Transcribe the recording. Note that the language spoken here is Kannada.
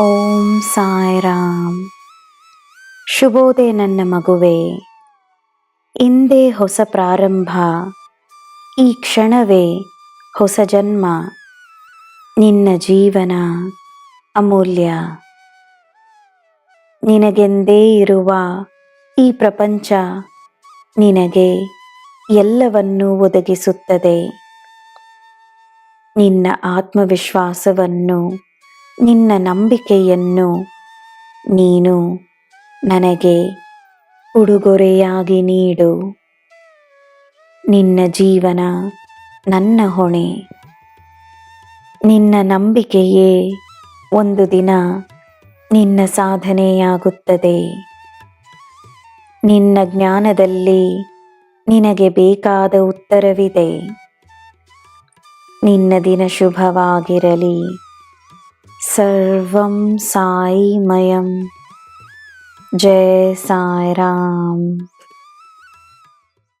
ಓಂ ಸಾಯಿರಾಮ್. ಶುಭೋದಯ ನನ್ನ ಮಗುವೆ. ಇಂದೇ ಹೊಸ ಪ್ರಾರಂಭ. ಈ ಕ್ಷಣವೇ ಹೊಸ ಜನ್ಮ. ನಿನ್ನ ಜೀವನ ಅಮೂಲ್ಯ. ನಿನಗೆಂದೇ ಇರುವ ಈ ಪ್ರಪಂಚ ನಿನಗೆ ಎಲ್ಲವನ್ನೂ ಒದಗಿಸುತ್ತದೆ. ನಿನ್ನ ಆತ್ಮವಿಶ್ವಾಸವನ್ನು ನಿನ್ನ ನಂಬಿಕೆಯನ್ನು ನೀನು ನನಗೆ ಉಡುಗೊರೆಯಾಗಿ ನೀಡು. ನಿನ್ನ ಜೀವನ ನನ್ನ ಹೊಣೆ. ನಿನ್ನ ನಂಬಿಕೆಯೇ ಒಂದು ದಿನ ನಿನ್ನ ಸಾಧನೆಯಾಗುತ್ತದೆ. ನಿನ್ನ ಜ್ಞಾನದಲ್ಲಿ ನಿನಗೆ ಬೇಕಾದ ಉತ್ತರವಿದೆ. ನಿನ್ನ ದಿನ ಶುಭವಾಗಿರಲಿ. सर्वं साईमयं जय साई राम।